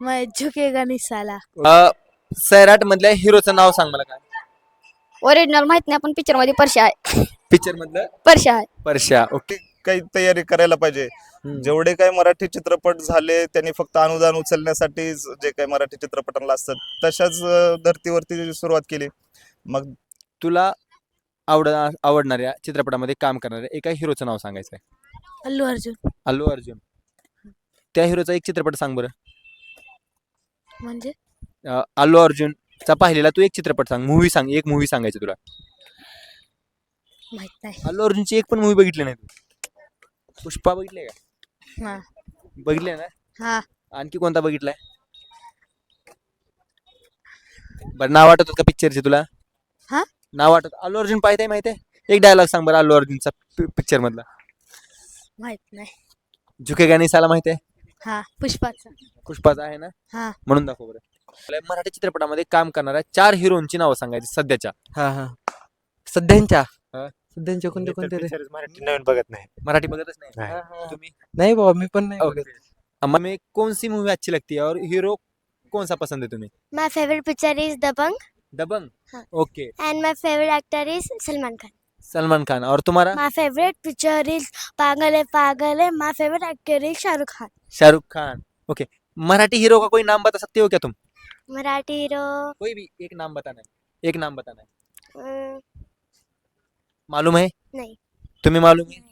मैं झुकेगा नहीं साला. अ, सैराट मधल्या हिरोचं नाव सांग मला काय? ओरिजिनल माहीत नाही पण पिक्चरमध्ये परशा आहे. पिक्चर मधलं? परशा आहे. परश्या ओके. काही तयारी करायला पाहिजे. जेवढे काही मराठी चित्रपट झाले त्यांनी फक्त अनुदान उचलण्यासाठी जे काही मराठी चित्रपटांना असतात तशाच अं, धर्तीवरती सुरुवात केली. मग तुला आवड आवडणाऱ्या चित्रपटामध्ये काम करणाऱ्या एका हिरोचं नाव सांगायचं आहे अल्लू अर्जुन. अल्लू अर्जुन. त्या हिरोचा एक चित्रपट सांग बरं. म्हणजे? अ, अल्लू अर्जुनचा पाहिलेला तू एक चित्रपट सांग मूवी सांग एक मूवी सांगायची तुला. माहीत नाही. अल्लू अर्जुनची एक पण मूवी बघितली नाही तू. पुष्पा बघितले का? हा. बघितले ना? हा. आणखी कोणता बघितलाय? बरं नाव आठवतात का पिक्चरचे तुला? हा? नाव आठवत. अल्लू अर्जुन पाहिजे माहिती आहे एक डायलॉग सांग बरं अल्लू अर्जुनचा पिक्चर मधला. माहीत नाही. झुकेगा नाही साला माहिती आहे हा पुष्पाचा. पुष्पाचा आहे ना? हा. म्हणून दाखव बरं. आपल्या मराठी चित्रपटामध्ये काम करणाऱ्या चार हिरोईनची नावं सांगायची सध्याच्या. हा हा. सध्यांच्या? हा. सध्यांच्या कोणते कोणते रे? मराठी नवीन बघत नाही. मराठी बघतच नाही? नाही. हा, हा. तुम्ही? नाही बाबा मी पण नाही बघत. कौन सी मूवी अच्छी लगती? है और हीरो कौन सा पसंद है तुम्हें favorite picture is Dabang. Dabangg हाँ. Okay and my favorite actor is Salman Khan. Salman Khan और तुम्हारा? Favorite picture is Pagal hai Pagal hai. My favorite actor is Shah Rukh Khan. Shah Rukh Khan. Okay Marathi hero का कोई नाम बता सकते हो क्या तुम? Marathi hero. कोई भी एक नाम बताना है। एक नाम बताना है। Uh, मालूम है? नहीं। तुम्हें मालूम है?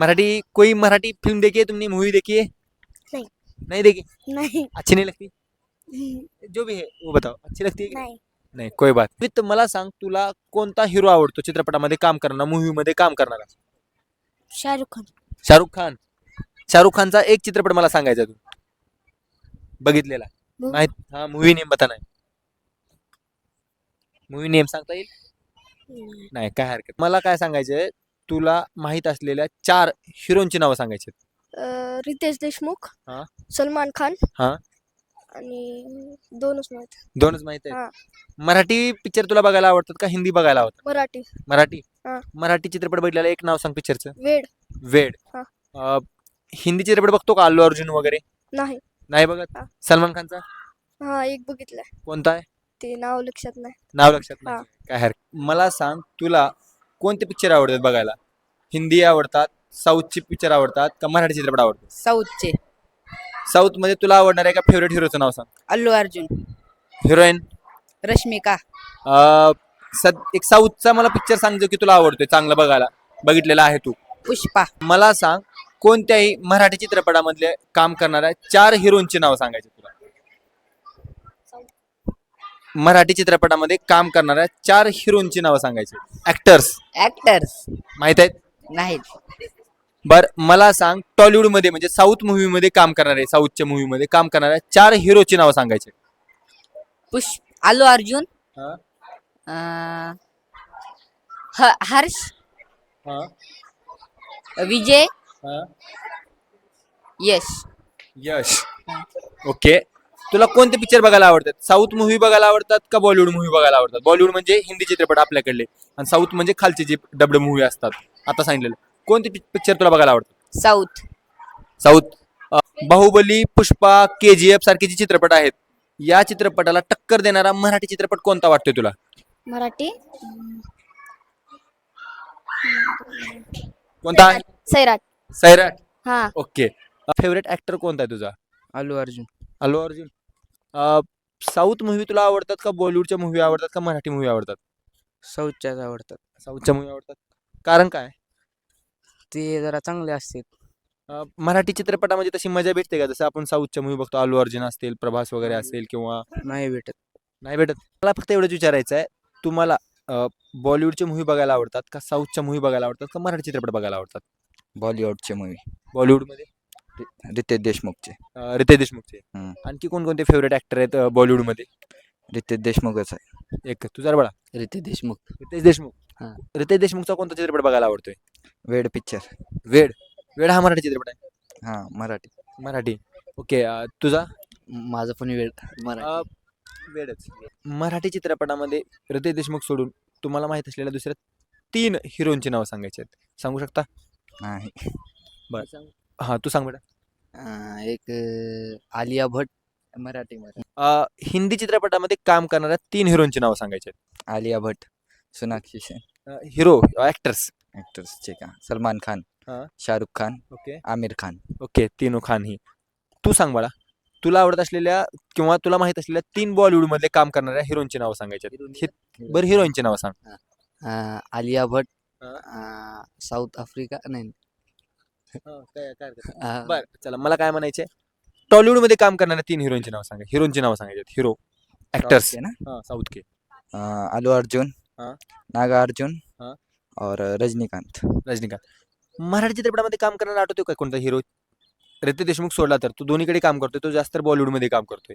मराठी कोई मराठी फ़िल्म देखी है तुमने? मूवी देखी है? नहीं. नहीं देखी? नहीं। अच्छी नहीं लगती? जो भी है वो बताओ। अच्छी लगती है की नाही। कोई बात वित्त मला सांग तुला कोणता हिरो आवडतो चित्रपटामध्ये काम करणारा मूवी मध्ये काम करणारा? Rukh Khan. शाहरुख खान. शाहरुख खानचा एक चित्रपट मला सांगायचा तू. बघितलेला. Movie? माहीत हा मूवी नेम बता नाही. मूवी नेम सांगता येईल? नाही काय हरकत. मला काय सांगायचंय तुला माहीत असलेल्या चार हिरोंची नावं सांगायची अं, रितेश देशमुख हा. सलमान खान हा. आणि दोनच माहीत दोनच माहीत हा. आहे मराठी पिक्चर तुला बघायला आवडतात का? हिंदी बघायला आवडतात? मराठी. मराठी? हा. मराठी चित्रपट बघितलेला एक नाव सांग पिक्चरचं वेड. वेड. हा. अं, हिंदी चित्रपट बघतो का अल्लू अर्जुन वगैरे? नाही. नाही बघत? हा. सलमान खानचा? हा एक बघितलाय. कोणता आहे? ते नाव लक्षात नाही. नाव लक्षात नाही. काय हरकत? मला सांग तुला कोणते पिक्चर आवडतात बघायला? हिंदी आवडतात साऊथचे पिक्चर आवडतात का मराठी चित्रपट आवडतात? साऊथचे साऊथमध्ये तुला आवडणाऱ्या एका फेवरेट हिरोचं नाव सांग. अल्लू अर्जुन. हिरोईन रश्मिका. सद एक साऊथचा मला पिक्चर सांग जो की तुला आवडतोय चांगला बघायला. बघितलेला आहे तू. पुष्पा. मला सांग कोणत्याही मराठी चित्रपटामधले काम करणाऱ्या चार हिरोईनची नाव सांगायची तुला? मराठी चित्रपटामध्ये काम करणाऱ्या चार हिरोईनची नावं सांगायची. ऍक्टर्स ऍक्टर्स माहीत आहेत? नाहीत. बर मला सांग टॉलिवूडमध्ये म्हणजे साऊथ मूवी मध्ये काम करणारे साऊथच्या मूवी मध्ये काम करणाऱ्या चार हिरोची नावं सांगायचे. पुष्प अल्लू अर्जुन. हा. अं, ह- हर्ष. विजय. यश. यश. ओके. तुला कोणते पिक्चर बघायला आवडतात? साऊथ मूवी बघायला आवडतात का बॉलिवूड मूवी बघायला आवडतात? बॉलिवूड म्हणजे हिंदी चित्रपट आपल्याकडले. आणि साऊथ म्हणजे खालचे जे डबड मूवी असतात. आता सांगितलेलं. कोणते पिक्चर तुला बघायला आवडतात साऊथ. साऊथ. अ, Baahubali Pushpa K G F सारखे जे चित्रपट आहेत या चित्रपटाला टक्कर देणारा मराठी चित्रपट कोणता वाटतोय तुला? मराठी? कोणता? आहे सैराट. सैराट. हा. ओके. फेवरेट ऍक्टर कोणता आहे तुझा? अल्लू अर्जुन. अल्लू अर्जुन. साऊथ मूवी तुला आवडतात का बॉलिवूडच्या मूवी आवडतात का मराठी मूवी आवडतात? साऊथच्याच आवडतात. साऊथच्या मूवी आवडतात. कारण काय? ते जरा चांगले असतात अ, मराठी चित्रपटामध्ये तशी मजा भेटते का? जसं आपण साऊथच्या मूवी बघतो अल्लू अर्जुन असतील प्रभास वगैरे असेल किंवा नाही भेटत. नाही भेटत. मला फक्त एवढंच विचारायचं आहे तुम्हाला बॉलिवूडचे मूवी बघायला आवडतात का साऊथच्या मूवी बघायला आवडतात का मराठी चित्रपट बघायला आवडतात? बॉलिवूडचे मूवी बॉलिवूडमध्ये रितेश देशमुखचे. अ, रितेश देशमुखचे. हम्म. आणखी कोणकोणते फेवरेट ऍक्टर आहेत अ, बॉलिवूडमध्ये रितेश देशमुखच आहे. एक तुझा बळा. रितेश देशमुख. रितेश देशमुख. हा. रितेश देशमुखचा कोणता चित्रपट बघायला आवडतोय? वेड पिक्चर. वेड. वेड हा मराठी चित्रपट आहे. हां मराठी. मराठी. ओके तुझा? माझं पण वेळ अ, वेडच. मराठी चित्रपटामध्ये रितेश देशमुख सोडून तुम्हाला माहीत असलेल्या दुसऱ्या तीन हिरोईनची नावं सांगायची आहेत. सांगू शकता? नाही. हा तू सांग बेटा. अं, एक अं, आलिया भट मराठी मराठी. अ, हिंदी चित्रपटामध्ये काम करणाऱ्या तीन हिरोईनची नावं सांगायचे आलिया भट सोनाक्षी सेन. हिरो ऍक्टर्स ॲक्टर्सचे का सलमान खान हा. शाहरुख खान ओके. आमिर खान. ओके तीनू खान ही. तू सांग मला तुला आवडत असलेल्या किंवा तुला माहीत असलेल्या तीन बॉलिवूडमध्ये काम करणाऱ्या हिरोईनची नावं सांगायची आहेत. बरं हिरोईनची नावं सांग. अं, आलिया भट हा. अं, साऊथ आफ्रिका नाही. अं, बर चला मला काय म्हणायचंय? टॉलिवूडमध्ये काम करणाऱ्या तीन हिरोईनची नाव सांगा. हिरोईनची नाव सांगायचे हिरो ऍक्टर्स के ना? साऊथ के. अ, अल्लू अर्जुन. हा. नागा अर्जुन हा. और रजनीकांत. रजनीकांत. मराठी चित्रपटामध्ये काम करणारा आठवतो का कोणता हिरो रितेश देशमुख सोडला तर. तो दोन्हीकडे काम करतोय. तो जास्त बॉलिवूडमध्ये काम करतोय.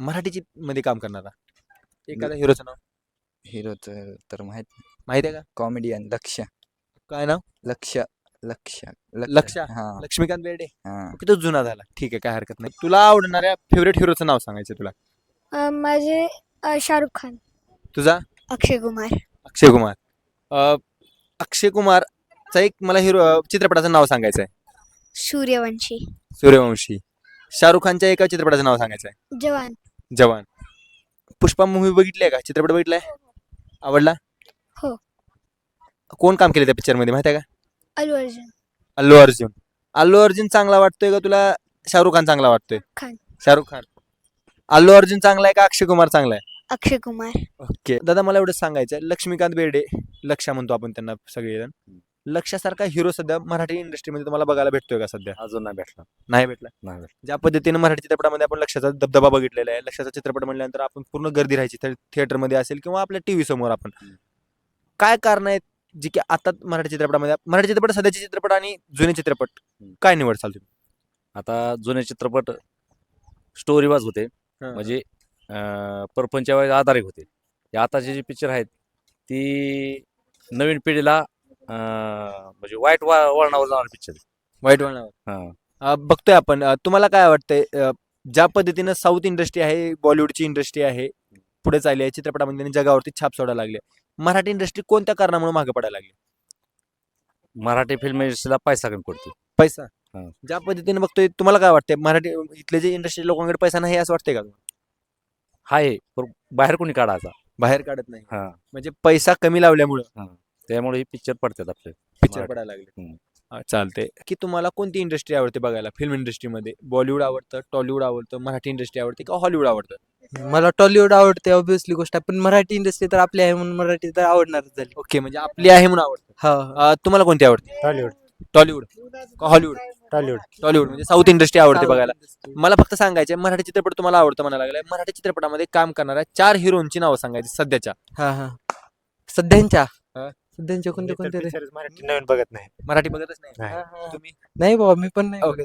मराठी चित- मध्ये काम करणारा. एखादा हिरोचं नाव? हिरोचं तर माहीत माहिती आहे का? कॉमेडियन लक्ष काय नाव? लक्ष लक्ष लक्ष? हा. लक्ष्मीकांत बेर्डे. हा. तो जुना झाला. ठीक आहे काय हरकत नाही. तुला आवडणाऱ्या फेवरेट हिरोचं नाव सांगायचं तुला. माझे शाहरुख खान. तुझा? अक्षय कुमार. अक्षय कुमार. अ, अक्षय कुमारचा एक मला हिरो अ, चित्रपटाचं नाव सांगायचं आहे सूर्यवंशी. सूर्यवंशी. शाहरुख खानच्या एका चित्रपटाचं नाव सांगायचं आहे जवान. जवान. पुष्पा मूवी बघितलाय का? चित्रपट बघितलाय? आवडला? हो. कोण काम केलं त्या पिक्चरमध्ये माहिती आहे का? अल्लू अर्जुन. अल्लू अर्जुन. अल्लू अर्जुन चांगला वाटतोय का तुला? शाहरुख खान चांगला वाटतोय? खान. शाहरुख खान. अल्लू अर्जुन चांगला आहे का? अक्षय कुमार चांगला आहे? अक्षय कुमार. ओके. दादा मला एवढं सांगायचं आहे लक्ष्मीकांत बेर्डे लक्षा म्हणतो आपण त्यांना सगळेजण. लक्षासारखा हिरो सध्या मराठी इंडस्ट्रीमध्ये तुम्हाला बघायला भेटतोय का सध्या? अजून नाही भेटला. नाही भेटला? नाही भेटला. ज्या पद्धतीने मराठी चित्रपटामध्ये आपण लक्षाचा दबदबा बघितलेला आहे लक्षाचा चित्रपट म्हणल्यानंतर आपण पूर्ण गर्दी राहायची थिएटरमध्ये असेल किंवा आपल्या टीव्ही समोर आपण. काय कारण आहेत जी की आता मराठी चित्रपटामध्ये मराठी चित्रपट सध्याचे चित्रपट आणि जुने चित्रपट हम्म. काय निवडसाल तुम्ही आता जुने चित्रपट स्टोरीवाज होते. म्हणजे परपंचावर आधारित होते आताचे जे पिक्चर आहेत ती नवीन पिढीला म्हणजे वाईट वा वळणावर जाणारे पिक्चर वाईट वळणावर. हां. बघतोय आपण. तुम्हाला काय वाटतंय? ज्या पद्धतीनं साऊथ इंडस्ट्री आहे बॉलिवूडची इंडस्ट्री आहे पुढे चालली आहे चित्रपटामध्ये आणि जगावरती छाप सोडायला लागली. मराठी इंडस्ट्री कोणत्या कारणामुळे मागे पडायला लागली? मराठी फिल्म इंडस्ट्रीला पैसा कमी पडतो पैसा. ज्या पद्धतीने बघतोय तुम्हाला काय वाटतंय? मराठी इथले जे इंडस्ट्री लोकांकडे पैसा नाही असं वाटतंय का तुम्हाला? आहे पण बाहेर कोणी काढायचा बाहेर काढत नाही. हां. म्हणजे पैसा कमी लावल्यामुळं. त्यामुळे हे पिक्चर पडतात आपले. पिक्चर. पडायला लागले. हा, चालते की तुम्हाला कोणती इंडस्ट्री आवडते बघायला? फिल्म इंडस्ट्रीमध्ये बॉलिवूड आवडतं टॉलिवूड आवडतं मराठी इंडस्ट्री आवडते का हॉलिवूड आवडतं? मला टॉलिवूड आवडते ऑब्विसली गोष्ट आहे. पण मराठी इंडस्ट्री तर आपली आहे म्हणून मराठी तर आवडणारच झाली. ओके म्हणजे आपली आहे म्हणून आवडतं. हा. अं, तुम्हाला कोणती आवडते? टॉलिवूड टॉलिवूड का हॉलिवूड टॉलिवूड टॉलिवूड म्हणजे साऊथ इंडस्ट्री आवडते बघायला. मला फक्त सांगायचे मराठी चित्रपट तुम्हाला आवडतं म्हणायला लागलाय. मराठी चित्रपटामध्ये काम करणाऱ्या चार हिरोईनची नावं सांगायची सध्याच्या. हा हा. सध्यांच्या? हा. सध्यांच्या कोणत्या कोणत्या रे? मराठी नवीन बघत नाही. मराठी बघतच नाही. नाही. हा, हा. तुम्ही? नाही बाबा मी पण नाही.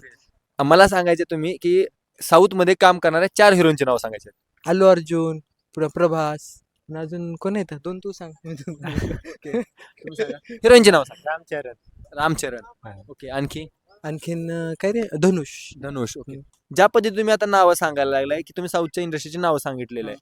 मला सांगायचे तुम्ही की साऊथमध्ये काम करणाऱ्या चार हिरोईनची नाव सांगायचे अल्लू अर्जुन पुढे प्रभास आणि अजून कोण येतात दोन तू सांग. हिरोईनचे नाव सांग. रामचरण. रामचरण. हा. ओके आणखी? आणखीन अं, काय रे? धनुष. धनुष ओके. ज्या पद्धतीने तुम्ही आता नावं सांगायला लागलाय की तुम्ही साऊथच्या इंडस्ट्रीची नावं सांगितलेलं आहे.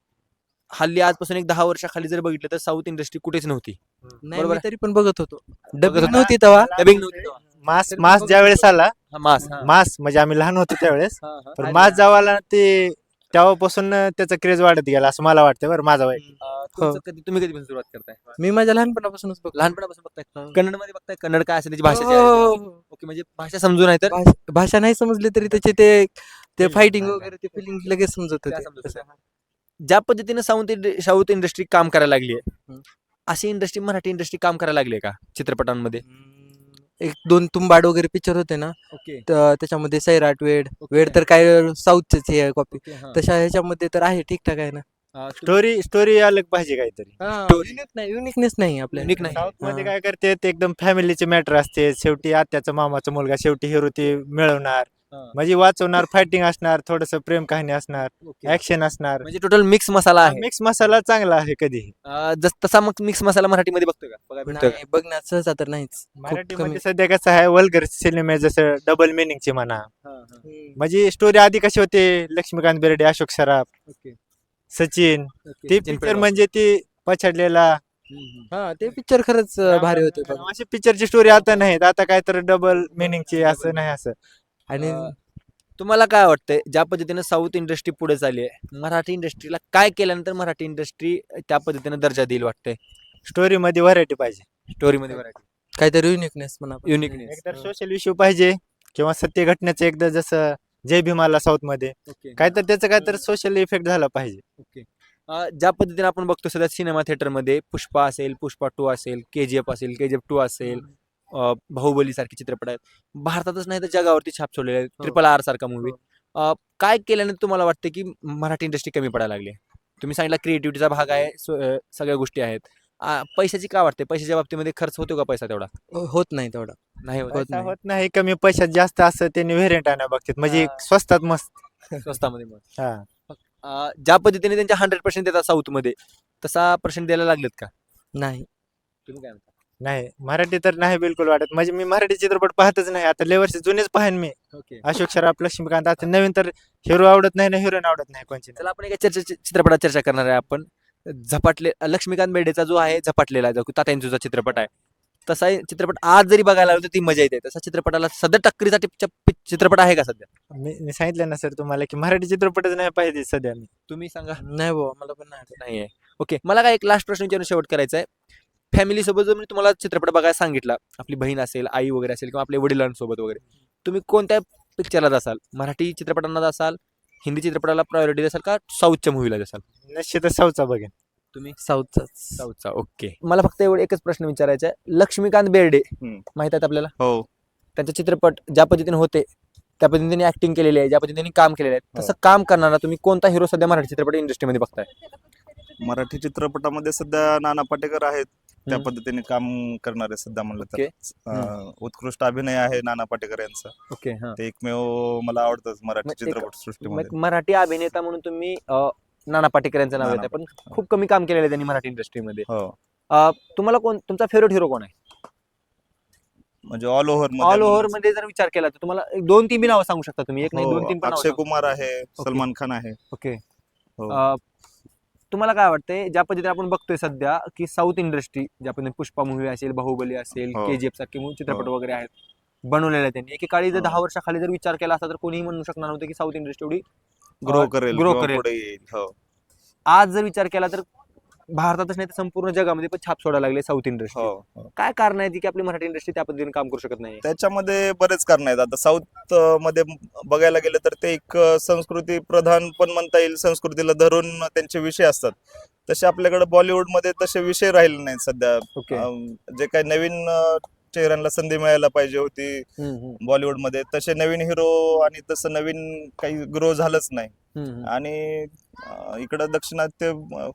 हल्ली आजपासून एक दहा वर्षाखाली जर बघितलं तर साऊथ इंडस्ट्री कुठेच नव्हती. नाही बरोबर मी तरी पण बघत होतो. डबिंग होता? नव्हती तेव्हा. डबिंग नव्हती तेव्हा. मास मास ज्या वेळेस आला हा, मास. हा. मास म्हणजे आम्ही लहान होतो त्यावेळेस हा, हा. पण मास जेव्हा आला ते तेव्हापासून त्याचा क्रेज वाढत गेला असं मला वाटतं बरं माझा वाईट. अं, तुमचं कधी तुम्ही कधीपासून सुरुवात करताय? मी माझ्या लहानपणापासूनच बघतो. लहानपणापासून बघताय हा. कन्नडमध्ये बघताय? कन्नड काय असेल त्याची भाषा जी हो, आहे. हो, हो, हो. ओके म्हणजे भाषा समजून आहे तर? भाष- नाही समजली तरी त्याचे ते ते फायटिंग हा, वगैरे ते फिलिंग लगेच समजत त्या होते समजत. ज्या पद्धतीने साऊथ साऊथ इंडस्ट्री काम करायला लागली आहे हम्म. अशी इंडस्ट्री मराठी इंडस्ट्री काम करायला लागली आहे का चित्रपटांमध्ये? हम्म, एक दोन तुंबाड वगैरे पिक्चर होते ना ओके त- त्याच्यामध्ये सैराट वेड. वेड तर काय साऊथचेच हे कॉपी. तशा ह्याच्यामध्ये तर आहे ठीकठाक आहे ना स्टोरी स्टोरी अलग पाहिजे काहीतरी युनिक नाही युनिकनेस नाही आपल्या Unique नाही. साऊथमध्ये. काय करते ते एकदम फॅमिलीचे मॅटर असते शेवटी आत्याचा मामाचा मुलगा शेवटी हिरो ते मिळवणार. म्हणजे वाचवणार फायटिंग असणार थोडस प्रेम कहाणी असणार. ऍक्शन असणार म्हणजे टोटल मिक्स मसाला आहे मिक्स मसाला चांगला आहे कधी अं, जस तसा मग मिक्स मसाला मराठीमध्ये का बघायला भेटतोय का? नाही, बघण्यात सहसा तर नाहीच खूप कमी मराठीमध्ये सध्या कसं आहे वल्गर सिनेमे जसं डबल मिनिंगचे म्हणा हा, हा. हम्म. म्हणजे स्टोरी आधी कशी होते लक्ष्मीकांत बेर्डे अशोक सराफ ओके. सचिन. ते सचिन पिक्चर. म्हणजे ती पछाडलेला. हा ते पिक्चर खरंच अं, भारी होते बघ. अशी पिक्चरची स्टोरी आता नाहीत आता काय तर डबल मिनिंगची असं नाही असं आणि तुम्हाला काय वाटतंय? ज्या पद्धतीने साऊथ इंडस्ट्री पुढे चालली आहे मराठी इंडस्ट्रीला काय केल्यानंतर मराठी इंडस्ट्री त्या पद्धतीने दर्जा देईल वाटतंय? स्टोरी मध्ये व्हरायटी पाहिजे. स्टोरीमध्ये मराठी काहीतरी युनिकनेस म्हणा. युनिकनेस एकतर सोशल इश्यू पाहिजे किंवा सत्य घटनेचं एकदा जसं जय भीमाला साऊथमध्ये ओके काय तर त्याचं काय तर सोशल इफेक्ट झाला पाहिजे. ओके अं, ज्या पद्धतीने आपण बघतो सध्या सिनेमा थिएटरमध्ये पुष्पा असेल पुष्पा टू असेल के जी एफ असेल के जी एफ टू असेल बाहुबली सारखे चित्रपट आहेत. भारतातच नाही तर जगावरती छाप सोडलेले आहेत हो. ट्रिपल आर सारखा मूवी काय केल्याने तुम्हाला वाटतं की मराठी इंडस्ट्री कमी पडायला लागली? तुम्ही सांगितलं क्रिएटिव्हिटीचा भाग आहे सगळ्या गोष्टी आहेत. पैशाची काय वाटते? पैशाच्या बाबतीमध्ये खर्च होतो का पैसा तेवढा? होत नाही तेवढा. नाही होत? नाही. होत नाही कमी पैशात जास्त असं त्यांनी व्हेरियंट आणा बघतात. म्हणजे हा. स्वस्तात मस्त. स्वस्तामध्ये हा. अं, ज्या पद्धतीने त्यांच्या हंड्रेड पर्सेंट देतात साऊथमध्ये तसा पर्सेंट द्यायला लागलेत का? नाही. तुम्ही काय म्हणता? नाही मराठी तर नाही बिलकुल वाटत. म्हणजे मी मराठी चित्रपट पाहतच नाही. आता लय वर्ष जुनेच पाहेन मी. ओके. अशोक शराफ लक्ष्मीकांत आता नवीन तर हिरो आवडत नाही ना हिरोईन आवडत नाही कोणची. चला आपण एका चर्चा चित्रपटात चर्चा करणार आहे आपण. झपाटले लक्ष्मीकांत बेर्डेचा जो आहे झपाटलेला आहे जो तात्यांचा चित्रपट आहे. तसा चित्रपट आज जरी बघायला आलो तर ती मजा येते. तसा चित्रपटाला सध्या टक्करीचा टिप- च- चित्रपट आहे का सध्या? मी मी सांगितलं ना सर तुम्हाला की मराठी चित्रपटच नाही पाहिजे सध्या मी. तुम्ही सांगा. नाही बाबा मला पण नाही नाही आहे ओके मला काय एक लास्ट प्रश्न विचारून शेवट करायचा आहे फॅमिली सोबत जर मी तुम्हाला चित्रपट बघायला सांगितला आपली बहीण असेल आई वगैरे असेल किंवा आपल्या वडिलांसोबत वगैरे तुम्ही कोणत्या पिक्चरला जासाल मराठी चित्रपटांना जासाल हिंदी चित्रपटाला प्रायोरिटी देसाल का साऊथच्या मूवीला जासाल निश्चितच साऊचा बघेन. तुम्ही? साऊथचाच साऊथचा ओके मला फक्त एवढं एकच प्रश्न विचारायचा आहे. लक्ष्मीकांत बेर्डे. माहीत आहेत आपल्याला? हो. त्यांचे चित्रपट ज्या पद्धतीने होते त्या पद्धतीने त्यांनी ऍक्टिंग केलेली आहे ज्या पद्धतीने काम केलेलं आहे हो. तसं काम करणारा तुम्ही कोणता हिरो सध्या मराठी चित्रपट इंडस्ट्रीमध्ये बघताय? मराठी चित्रपटामध्ये सध्या नाना पाटेकर आहेत. त्या. पद्धतीने काम करणारे सध्या म्हणलं तर. अं, उत्कृष्ट अभिनय आहे नाना पाटेकर यांचा. ओके हा. ते एकमेव मला आवडतं मराठी मग एक- चित्रपट सृष्टीमध्ये. मग मराठी अभिनेता म्हणून तुम्ही अं, नाना पाटेकर यांचं नाव नाना येतं पण खूप कमी काम केलेलं आहे त्यांनी मराठी इंडस्ट्रीमध्ये. हो. तुम्हाला कोण तुमचा फेवरेट हिरो कोण आहे? म्हणजे ऑल ओव्हर ऑल ओव्हरमध्ये जर विचार केला तर तुम्हाला एक दोन तीन बी नावं सांगू शकता तुम्ही. एक नाही दोन तीन पण हो, अक्षय कुमार आहे सलमान खान आहे. ओके. हो. तुम्हाला काय वाटतंय ज्या पद्धतीने आपण बघतोय सध्या की साऊथ इंडस्ट्री ज्या पद्धतीने पुष्पा मूवी असेल बाहुबली असेल हो. के जी एफ सारखे movie चित्रपट हो. वगैरे आहेत बनवलेले आहेत त्यांनी एकेकाळी जर हो. दहा वर्षाखाली जर विचार केला असता तर कोणीही म्हणू शकणार नव्हतं की साऊथ इंडस्ट्री एवढी ग्रो करेल किंवा करेल. पुढे येईल हो आज जर विचार केला तर भारतातच नाही तर संपूर्ण जगामध्ये पण छाप सोडायला लागले साऊथ इंडस्ट्री हो हो. काय कारण आहे की आपली मराठी इंडस्ट्री त्या पद्धतीने काम करू शकत नाही? त्याच्यामध्ये बरेच कारण आहेत. आता साऊथ अं, मध्ये बघायला गेलं तर ते एक अं, संस्कृती प्रधान पण म्हणता येईल संस्कृतीला धरून त्यांचे विषय असतात. तसे आपल्याकडे बॉलिवूडमध्ये तसे विषय राहिले नाहीत सध्या. ओके अं, जे काही नवीन चेहऱ्यांना संधी मिळायला पाहिजे होती बॉलिवूडमध्ये. तसे नवीन हिरो आणि तसं नवीन काही ग्रो झालंच नाही. आणि इकडं दक्षिणात्य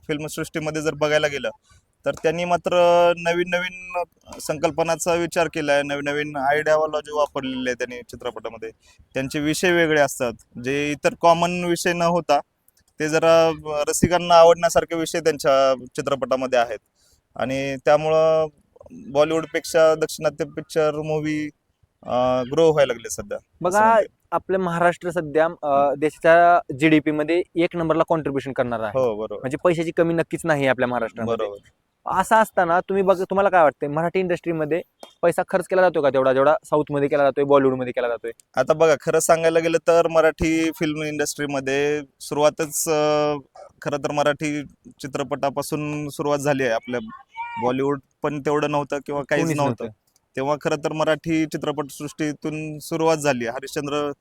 फिल्म सृष्टीमध्ये जर बघायला गेलं तर त्यांनी मात्र नवीन नवीन संकल्पनाचा विचार केलाय नवीन नवीन आयडियावाला वापरलेले आहे त्यांनी चित्रपटामध्ये. त्यांचे विषय वेगळे असतात. जे इतर कॉमन विषय न होता ते जरा रसिकांना आवडण्यासारखे विषय त्यांच्या चित्रपटामध्ये आहेत. आणि त्यामुळं बॉलिवूडपेक्षा दक्षिणात्य पिक्चर मूवी ग्रो व्हायला लागले सध्या. बघा. आपलं महाराष्ट्र सध्या अं, देशाच्या जीडीपी मध्ये एक नंबरला कॉन्ट्रीब्युशन करणार आहे. हो बरोबर. म्हणजे पैशाची कमी नक्कीच नाही आपल्या महाराष्ट्रामध्ये. बरोबर. असं असताना तुम्ही बघ तुम्हाला काय वाटतंय? मराठी इंडस्ट्रीमध्ये पैसा खर्च केला जातो का तेवढा? जेवढा साऊथमध्ये केला जातोय बॉलिवूडमध्ये केला जातोय? आता बघा खरं सांगायला गेलं तर मराठी फिल्म इंडस्ट्रीमध्ये सुरुवातच अं, खरं तर मराठी चित्रपटापासून सुरुवात झाली आहे आपल्या बॉलिवूड पण तेवढं नव्हतं किंवा काहीच कोणीच नव्हतं. तेव्हा खरं तर मराठी चित्रपट सृष्टीतून सुरुवात झाली. हरिश्चंद्र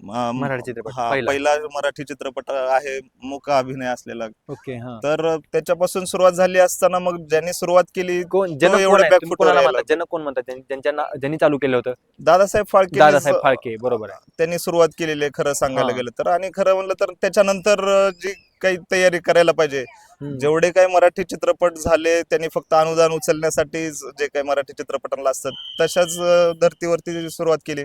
अं, मराठी चित्रपट हा पहिला. पहिला मराठी चित्रपट आहे मुका अभिनय असलेला. ओके हा. तर त्याच्यापासून सुरुवात झाली असताना मग ज्यांनी सुरुवात केली कोण? जनक एवढं कोण आहे? तुम्ही कोणाला म्हणतात जनक कोण म्हणतात ज्यांनी- ज्यांच्या ना- ज्यांनी चालू केलं होतं? दादासाहेब फाळके दादासाहेब फाळके बरोबर आहे. त्यांनी सुरुवात केलेली आहे खरं सांगायला हा. गेलं तर. आणि खरं म्हणलं तर त्याच्यानंतर अं, जी काही तयारी करायला पाहिजे. जेवढे काही मराठी चित्रपट झाले त्यांनी फक्त अनुदान उचलण्यासाठी जे काही मराठी चित्रपटांना असतात तशाच धर्तीवरती सुरुवात केली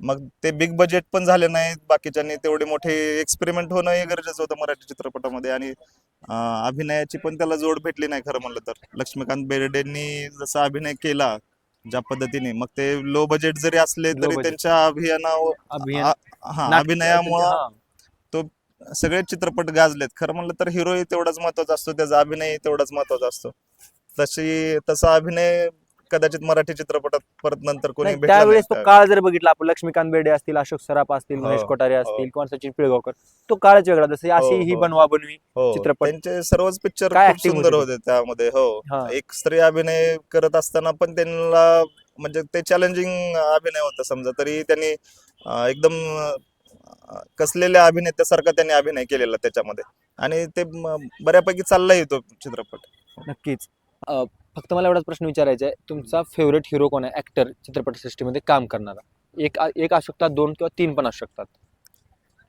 मग ते बिग बजेट पण झाले नाहीत बाकीच्यांनी तेवढे मोठे एक्सपेरिमेंट होणं हे गरजेचं होतं मराठी चित्रपटामध्ये आणि अभिनयाची पण त्याला जोड भेटली नाही खरं म्हणलं तर लक्ष्मीकांत बेर्डेंनी जसा अभिनय केला ज्या पद्धतीने मग ते लो बजेट जरी असले तरी. त्यांच्या अभियान अभिनयामुळं. सगळे चित्रपट गाजलेत खरं म्हणलं तर हिरोही तेवढाच महत्त्वाचा असतो त्याचा अभिनय तेवढाच महत्त्वाचा असतो तशी तसा अभिनय कदाचित मराठी चित्रपटात परत नंतर कोणी नाही, भेटलं त्यावेळेस तो नाही. काळ जर बघितला आपण लक्ष्मीकांत बेर्डे असतील अशोक सराफ असतील हो, महेश कोठारे असतील हो. किंवा सचिन पिळगावकर तो काळच वेगळा जसं अशी ही हो. बनवा बनवी हो चित्रपट. त्यांचे सर्वच पिक्चर काय खूप acting सुंदर होती होते त्यामध्ये हो हा. एक स्त्री अभिनय करत असताना पण त्यांना म्हणजे ते चॅलेंजिंग अभिनय होता समजा तरी त्यांनी अं, एकदम कसलेल्या अभिनेत्यासारखा त्यांनी अभिनय केलेला त्याच्यामध्ये. आणि ते बऱ्यापैकी चाललाही तो चित्रपट. नक्कीच. अ, फक्त मला एवढाच प्रश्न विचारायचा आहे तुमचा फेवरेट हिरो कोण आहे? ऍक्टर चित्रपटसृष्टीमध्ये काम करणारा. एक एक असू शकतात दोन किंवा तीन पण असू शकतात.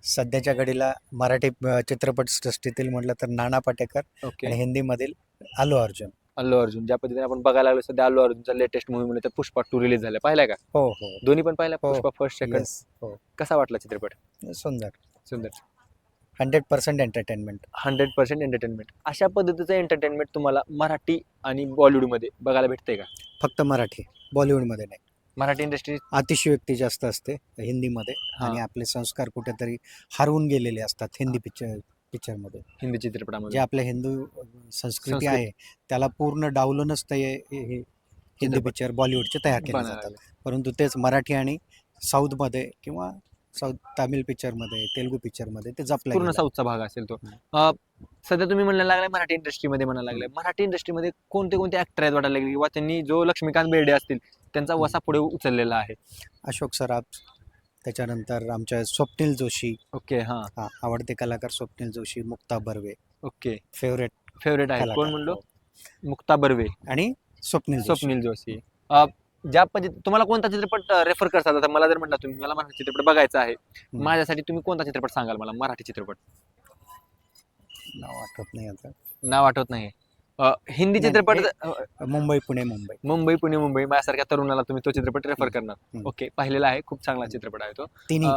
सध्याच्या घडीला मराठी चित्रपट सृष्टीतील म्हटलं तर नाना पाटेकर ओके. आणि हिंदीमधील आलू अर्जुन. अल्लू अर्जुन. ज्या पद्धतीने आपण बघायला लागलो सध्या अल्लू अर्जुनचा लेटेस्ट मूवी म्हणजे पुष्पा टू रिलीज झाला पाहिलाय का? हो हो. दोन्ही पण पाहिला हो. पुष्पा फर्स्ट सेकंड Yes, हो. कसा वाटला चित्रपट? सुंदर. सुंदर. Hundred percent entertainment hundred percent entertainment अशा पद्धतीचं एंटरटेनमेंट तुम्हाला मराठी आणि बॉलिवूडमध्ये बघायला भेटते का? फक्त मराठी. बॉलिवूडमध्ये नाही. मराठी इंडस्ट्री अतिशयोक्ती जास्त असते हिंदीमध्ये. आणि आपले संस्कार कुठेतरी हरवून गेलेले असतात हिंदी पिक्चर पिक्चरमध्ये. हिंदी जे चित्रपटामध्ये आपल्या हिंदू संस्कृती संस्कृती. आहे त्याला पूर्ण डावलूनच ते हे- हे हिंदी चित्रपट. पिक्चर बॉलिवूडचे तयार केले जातात. परंतु तेच मराठी आणि साऊथमध्ये किंवा साऊथ तामिळ पिक्चरमध्ये तेलुगू पिक्चरमध्ये ते जपलं पूर्ण गेलं. साऊथचा भाग असेल तो. अ, सध्या तुम्ही म्हणायला लागलाय मराठी इंडस्ट्रीमध्ये म्हणायला लागलाय. मराठी इंडस्ट्रीमध्ये कोणते कोणते ऍक्टर आहेत वाटायला लागले? किंवा त्यांनी जो लक्ष्मीकांत बेर्डे असतील त्यांचा वसा पुढे उचललेला आहे. अशोक सराफ त्याच्यानंतर आमच्या स्वप्नील जोशी. ओके हा. हा आवडते कलाकार Swapnil Joshi Mukta Barve. Okay. Favourite favourite आहे कलाकार. कोण म्हणलो? मुक्ता बर्वे. आणि स्वप्नील जोशी. स्वप्नील जोशी. अ, ज्या पद्धती तुम्हाला कोणता चित्रपट रेफर करतात आता मला जर म्हणला तुम्ही मला मराठी चित्रपट बघायचा आहे. माझ्यासाठी तुम्ही कोणता चित्रपट सांगाल मला? मराठी चित्रपट. नाव आठवत नाही आता. नाव आठवत नाही. हिंदी चित्रपट मुंबई पुणे मुंबई. मुंबई पुणे मुंबई. माझ्यासारख्या तरुणाला तुम्ही तो चित्रपट रेफर करणार. ओके पाहिलेला आहे. खूप चांगला चित्रपट आहे तो. तिन्ही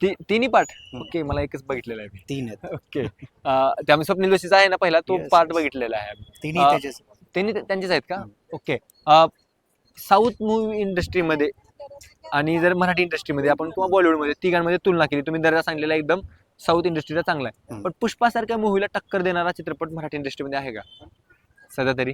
ती तिन्ही पार्ट. ओके मला एकच बघितलेला आहे तीन ओके. त्यामुळे स्वप्नील जोशीचा आहे ना पहिला तो पार्ट. बघितलेला आहे तिन्ही त्यांनी त्यांचेच आहेत. का. ओके. साऊथ मूवी इंडस्ट्रीमध्ये आणि जर मराठी इंडस्ट्रीमध्ये आपण किंवा बॉलिवूडमध्ये तिघांमध्ये तुलना केली तुम्ही दर्जा सांगलेला एकदम साऊथ इंडस्ट्रीचा चांगला आहे. पण पुष्पासारख्या मूवीला टक्कर देणारा चित्रपट मराठी इंडस्ट्रीमध्ये आहे का? सध्या तरी?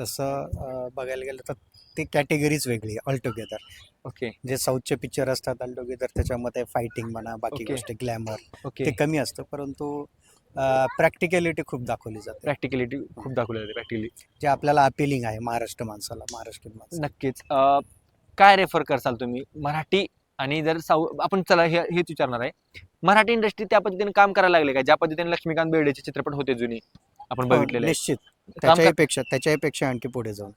तसं अ, बघायला गेलं तर ती कॅटेगरीज वेगळी ऑल टुगेदर ओके. जे साऊथचे पिक्चर असतात ऑल टुगेदर त्याच्यामध्ये फायटिंग म्हणा बाकी Okay. गोष्टी ग्लॅमर ओके. ते कमी असतं परंतु प्रॅक्टिकॅलिटी खूप दाखवली जाते. प्रॅक्टिकलिटी खूप दाखवली जाते प्रॅक्टिकली जे आपल्याला अपिलिंग आहे महाराष्ट्र माणसाला महाराष्ट्रीयन माणसाला. नक्कीच. अं, काय रेफर करसाल तुम्ही? मराठी आणि जर साऊ आपण चला हे हेच विचारणार आहे मराठी इंडस्ट्री त्या पद्धतीने काम करायला लागले का ज्या पद्धतीने लक्ष्मीकांत बेर्डेचे चित्रपट होते जुनी आपण हो, बघितलेले. निश्चित काम त्याच्याही पेक्षा त्याच्याही पेक्षा आणखी पुढे जाऊन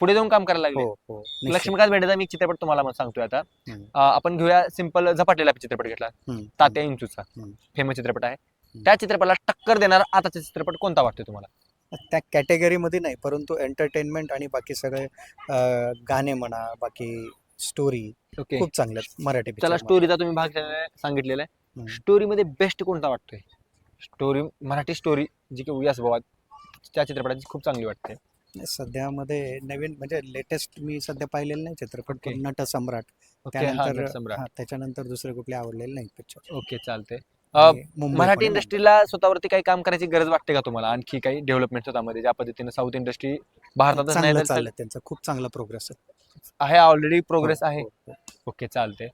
पुढे जाऊन काम करायला लागले हो हो निश्चित. लक्ष्मीकांत बेर्डेचा मी एक चित्रपट तुम्हाला मग सांगतोय आता हम्म. अं, आपण घेऊया सिंपल झपाटलेला चित्रपट घेतला हम्म. तात्या इंचूचा हम्म. फेमस चित्रपट आहे हम्म. त्या चित्रपटाला टक्कर देणारा आताचा चित्रपट कोणता वाटतो तुम्हाला त्या कॅटेगरीमध्ये नाही परंतु एंटरटेनमेंट आणि बाकी सगळे अ, गाणे म्हणा बाकी स्टोरी ओके खूप चांगले आहेत मराठी चला picture स्टोरीचा तुम्ही भाग केलेला आहे, सांगितलेला आहे. हम्म. स्टोरीमध्ये बेस्ट कोणता वाटतोय? स्टोरी मराठी स्टोरी जी की यस बाबा त्या चित्रपटाची खूप चांगली वाटते. मध्ये. सध्यामध्ये नवीन म्हणजे लेटेस्ट मी सध्या पाहिलेलं नाही चित्रपट. पण नट सम्राट. ओके हा त्यानंतर नटसम्राट. हा, त्याच्यानंतर दुसरे कुठले आवडलेले नाही पिक्चर ओके चालते मराठी इंडस्ट्रीला स्वतःवरती काही काम करायची गरज वाटते का तुम्हाला? आणखी काही डेव्हलपमेंट स्वतःमध्ये ज्या पद्धतीने साऊथ इंडस्ट्री भारतातच नाही चांगलं तर चाललंय त्यांचा खूप चांगला प्रोग्रेस आहे. ऑलरेडी प्रोग्रेस आहे हो, हो. ओके चालते